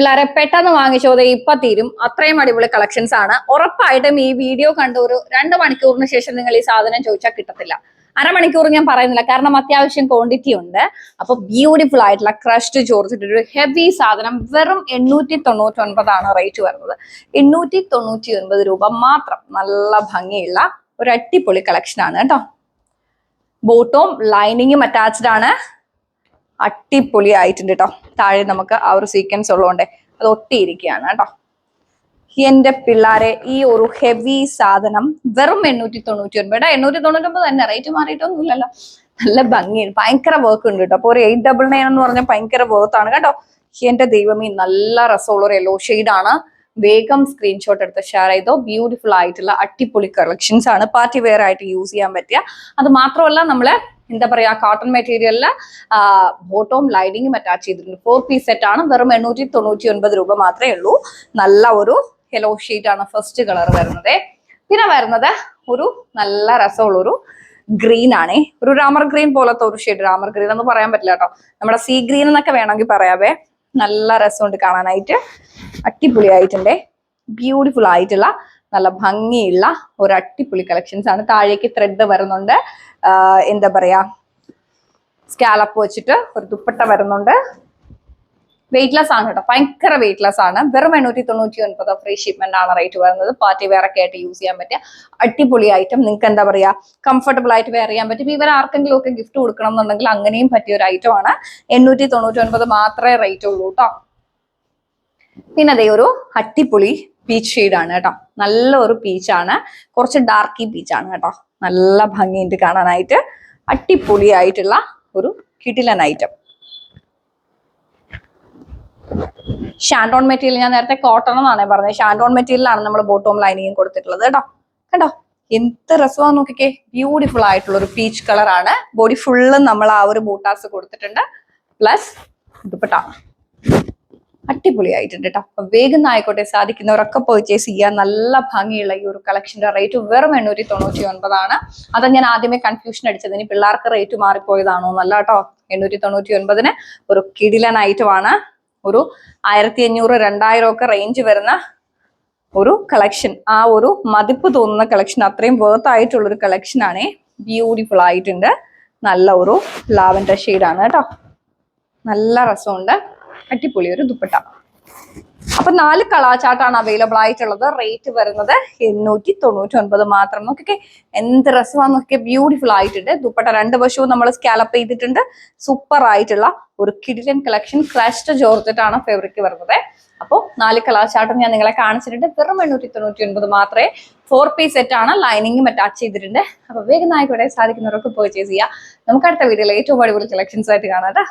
പിള്ളേരെ പെട്ടെന്ന് വാങ്ങിച്ചോതെ ഇപ്പൊ തീരും. അത്രയും അടിപൊളി കളക്ഷൻസ് ആണ്. ഉറപ്പായിട്ടും ഈ വീഡിയോ കണ്ട ഒരു രണ്ട് മണിക്കൂറിന് ശേഷം നിങ്ങൾ ഈ സാധനം ചോദിച്ചാൽ കിട്ടത്തില്ല. അരമണിക്കൂർ ഞാൻ പറയുന്നില്ല. കാരണം അത്യാവശ്യം ക്വാണ്ടിറ്റി ഉണ്ട്. അപ്പൊ ബ്യൂട്ടിഫുൾ ആയിട്ടുള്ള ക്രഷ്ഡ് ചോർച്ചിട്ട് ഒരു ഹെവി സാധനം വെറും എണ്ണൂറ്റി തൊണ്ണൂറ്റി ഒൻപതാണ് റേറ്റ് വരുന്നത്. എണ്ണൂറ്റി തൊണ്ണൂറ്റി ഒൻപത് രൂപ മാത്രം നല്ല ഭംഗിയുള്ള ഒരു അടിപൊളി കളക്ഷൻ ആണ് കേട്ടോ. ബോട്ടവും ലൈനിങ്ങും അറ്റാച്ച്ഡ് ആണ്. അടിപൊളി ആയിട്ടുണ്ട് കേട്ടോ താഴെ നമുക്ക് ആ ഒരു സീക്വൻസ് ഉള്ളതുകൊണ്ട് അത് ഒട്ടിയിരിക്കുകയാണ് കേട്ടോ. എന്റെ പിള്ളാരെ ഈ ഒരു ഹെവി സാധനം വെറും എണ്ണൂറ്റി തൊണ്ണൂറ്റി ഒൻപത് എണ്ണൂറ്റി തൊണ്ണൂറ്റി ഒമ്പത് തന്നെ. റേറ്റ് മാറിയിട്ടൊന്നുമില്ലല്ലോ. നല്ല ഭംഗിയാണ് ഭയങ്കര വർക്ക് ഉണ്ട് കേട്ടോ അപ്പൊ ഒരു എയ്റ്റ് ഡബിൾ നയൻ എന്ന് പറഞ്ഞാൽ ഭയങ്കര വർത്ത് ആണ് കേട്ടോ. എന്റെ ദൈവമേ നല്ല രസമുള്ള ഒരു യെല്ലോ ആണ്. വേഗം സ്ക്രീൻഷോട്ട് എടുത്ത് ഷെയർ ചെയ്തോ. ബ്യൂട്ടിഫുൾ ആയിട്ടുള്ള അടിപൊളി കളക്ഷൻസ് ആണ്. പാർട്ടി വെയർ ആയിട്ട് യൂസ് ചെയ്യാൻ പറ്റിയ. അത് മാത്രമല്ല നമ്മൾ എന്താ പറയാ കോട്ടൺ മെറ്റീരിയലിൽ ബോട്ടവും ലൈനിങ്ങും അറ്റാച്ച് ചെയ്തിട്ടുണ്ട്. ഫോർ പീസ് സെറ്റ് ആണ്. വെറും എണ്ണൂറ്റി തൊണ്ണൂറ്റി ഒൻപത് രൂപ മാത്രമേ ഉള്ളൂ. നല്ല ഒരു യെല്ലോ ഷീറ്റ് ആണ് ഫസ്റ്റ് കളർ വരുന്നത്. പിന്നെ വരുന്നത് ഒരു നല്ല രസമുള്ളൊരു ഗ്രീൻ ആണേ. ഒരു രാമർ ഗ്രീൻ പോലത്തെ ഒരു ഷെയ്ഡ് രാമർ ഗ്രീൻ എന്ന് പറയാൻ പറ്റില്ല കേട്ടോ. നമ്മുടെ സീ ഗ്രീൻ എന്നൊക്കെ വേണമെങ്കിൽ പറയാവേ. നല്ല രസമുണ്ട് കാണാനായിട്ട്. അടിപൊളിയായിട്ടുണ്ട്. ബ്യൂട്ടിഫുൾ ആയിട്ടുള്ള നല്ല ഭംഗിയുള്ള ഒരു അട്ടിപ്പൊളി കളക്ഷൻസ് ആണ്. താഴേക്ക് ത്രെഡ് വരുന്നുണ്ട്. എന്താ പറയാ സ്കാലപ്പ് വെച്ചിട്ട് ഒരു ദുപ്പട്ട വരുന്നുണ്ട്. വെയിറ്റ്ലെസ് ആണ് കേട്ടോ. ഭയങ്കര വെയിറ്റ്ലെസ് ആണ്. വെറും എണ്ണൂറ്റി തൊണ്ണൂറ്റി ഒൻപത് ഫ്രീ ഷിപ്മെന്റ് ആണ് റേറ്റ് വരുന്നത്. പാർട്ടി വെയർ ഒക്കെ ആയിട്ട് യൂസ് ചെയ്യാൻ പറ്റിയ അടിപൊളി ഐറ്റം നിങ്ങൾക്ക് എന്താ പറയാ കംഫർട്ടബിൾ ആയിട്ട് വെയർ ചെയ്യാൻ പറ്റും. ഇവർ ആർക്കെങ്കിലും ഒക്കെ ഗിഫ്റ്റ് കൊടുക്കണം എന്നുണ്ടെങ്കിൽ അങ്ങനെയും പറ്റിയ ഒരു ഐറ്റം ആണ്. എണ്ണൂറ്റി തൊണ്ണൂറ്റി ഒൻപത് മാത്രമേ റേറ്റ് ഉള്ളൂ കേട്ടോ പിന്നെ അതേ ഒരു അട്ടിപ്പൊളി പീച്ച് ഷെയ്ഡ് ആണ് കേട്ടോ. നല്ല ഒരു പീച്ചാണ് കുറച്ച് ഡാർക്കി പീച്ചാണ് കേട്ടോ. നല്ല ഭംഗിയുണ്ട് കാണാനായിട്ട് അടിപൊളിയായിട്ടുള്ള ഒരു കിടിലൻ ഐറ്റം ഷാൻഡോൺ മെറ്റീരിയൽ ഞാൻ നേരത്തെ കോട്ടൺ എന്നാണ് പറഞ്ഞത്. ഷാൻഡോൺ മെറ്റീരിയലാണ് നമ്മൾ ബോട്ടോം ലൈനിങ്ങും കൊടുത്തിട്ടുള്ളത് കേട്ടോ. കണ്ടോ? എന്ത് രസമാണ് നോക്കിക്കേ. ബ്യൂട്ടിഫുൾ ആയിട്ടുള്ള ഒരു പീച്ച് കളറാണ് ബോഡി ഫുള്ള് നമ്മൾ ആ ഒരു ബൂട്ടാസ് കൊടുത്തിട്ടുണ്ട്. പ്ലസ് ദുപ്പട്ട. അടിപൊളിയായിട്ടുണ്ട് കേട്ടോ അപ്പൊ വേഗം ആയിക്കോട്ടെ സാധിക്കുന്നവരൊക്കെ പർച്ചേസ് ചെയ്യാൻ നല്ല ഭംഗിയുള്ള ഈ ഒരു കളക്ഷന്റെ റേറ്റ് വെറും എണ്ണൂറ്റി തൊണ്ണൂറ്റി ഒൻപതാണ്. അത് ഞാൻ ആദ്യമേ കൺഫ്യൂഷൻ അടിച്ചത്. ഇനി പിള്ളേർക്ക് റേറ്റ് മാറിപ്പോയതാണോ എന്നല്ല കേട്ടോ എണ്ണൂറ്റി തൊണ്ണൂറ്റി ഒൻപതിന് ഒരു കിടിലൻ ഐറ്റമാണ് ഒരു ആയിരത്തി അഞ്ഞൂറ് രണ്ടായിരം ഒക്കെ റേഞ്ച് വരുന്ന ഒരു കളക്ഷൻ ആ ഒരു മതിപ്പ് തോന്നുന്ന കളക്ഷൻ അത്രയും വേർത്ത് ആയിട്ടുള്ള ഒരു കളക്ഷൻ ആണേ. ബ്യൂട്ടിഫുൾ ആയിട്ടുണ്ട്. നല്ല ഒരു ലാവൻഡർ ഷെയ്ഡാണ് കേട്ടോ നല്ല രസമുണ്ട്. അടിപൊളി ഒരു ദുപ്പട്ട. അപ്പൊ നാല് കളാച്ചാട്ടാണ് അവൈലബിൾ ആയിട്ടുള്ളത്. റേറ്റ് വരുന്നത് എണ്ണൂറ്റി തൊണ്ണൂറ്റി ഒൻപത് മാത്രം. നോക്കിക്കെ എന്ത് രസമാണ് നോക്കിയേ ബ്യൂട്ടിഫുൾ ആയിട്ടുണ്ട്. ദുപ്പട്ട രണ്ട് വശവും നമ്മൾ സ്കാലപ്പ് ചെയ്തിട്ടുണ്ട്. സൂപ്പർ ആയിട്ടുള്ള ഒരു കിഡിലൻ കളക്ഷൻ ക്രഷ്ഡ് ജോർജറ്റാണ് ഫേവറിറ്റ് വരുന്നത്. അപ്പോൾ നാല് കളാച്ചാട്ടം ഞാൻ നിങ്ങളെ കാണിച്ചിട്ടുണ്ട്. വെറും എണ്ണൂറ്റി തൊണ്ണൂറ്റി ഒൻപത് മാത്രമേ ഫോർ പീസ് സെറ്റ് ആണ്. ലൈനിങ്ങും അറ്റാച്ച് ചെയ്തിട്ടുണ്ട്. അപ്പൊ വേഗം ആയിക്കോട്ടെ സാധിക്കുന്നവർക്ക് പർച്ചേസ് ചെയ്യാം. നമുക്ക് അടുത്ത വീഡിയോയിൽ ഏറ്റവും അടിപൊളി കളക്ഷൻസ് ആയിട്ട് കാണാം.